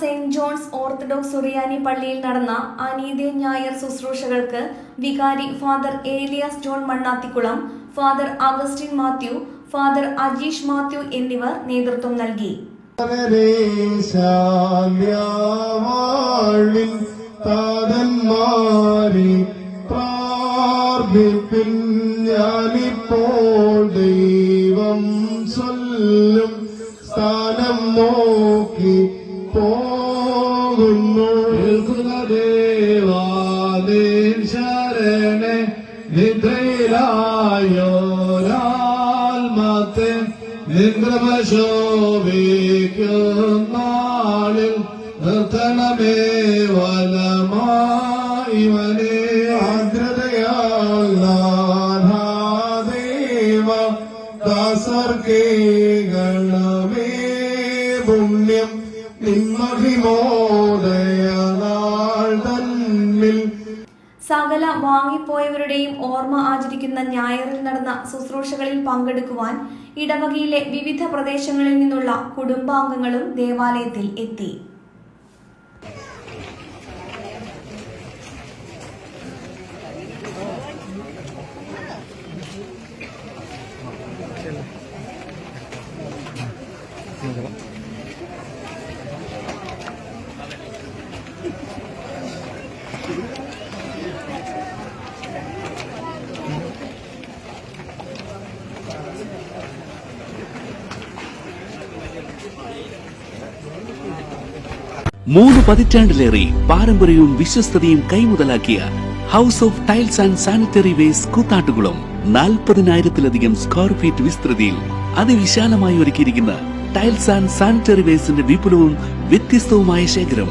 Saint John's orthodox സുറിയാനി പള്ളിയിൽ നടന്ന അനീതേ ഞായർ ശുശ്രൂഷകൾക്ക് വികാരി father Elias John Mannathikulam father Augustine Mathew father Ajeesh Mathew എന്നിവർ നേതൃത്വം നൽകി. പ്രാർത്ഥിപ്പിൻ ഞാനിപ്പോൾ ദൈവം ചൊല്ലും. സ്ഥാനം നോക്കി പോകുന്നു. ദേവാദേൻ ശരണെ നിദ്രയിലായോരാൽമത്തെ നിന്ദ്രമശോഭിക്കും നാളിൽ നിർത്തണമേ വനമായി വനേ. ആദ്രതയാൽ സകല വാങ്ങിപ്പോയവരുടെയും ഓർമ്മ ആചരിക്കുന്ന ഞായറിൽ നടന്ന ശുശ്രൂഷകളിൽ പങ്കെടുക്കുവാൻ ഇടവകയിലെ വിവിധ പ്രദേശങ്ങളിൽ നിന്നുള്ള കുടുംബാംഗങ്ങളും ദേവാലയത്തിൽ എത്തി. മൂന്ന് പതിറ്റാണ്ടിലേറെ പാരമ്പര്യവും വിശ്വസ്തതയും കൈമുതലാക്കിയ house of tiles and sanitary waste Koothattukulam നാൽപ്പതിനായിരത്തിലധികം square feet വിസ്തൃതിയിൽ അതിവിശാലമായി ഒരുക്കിയിരിക്കുന്ന ടൈൽസ് ആൻഡ് സാനിറ്ററി വേസ്റ്റിന്റെ വിപുലവും വ്യത്യസ്തവുമായ ശേഖരം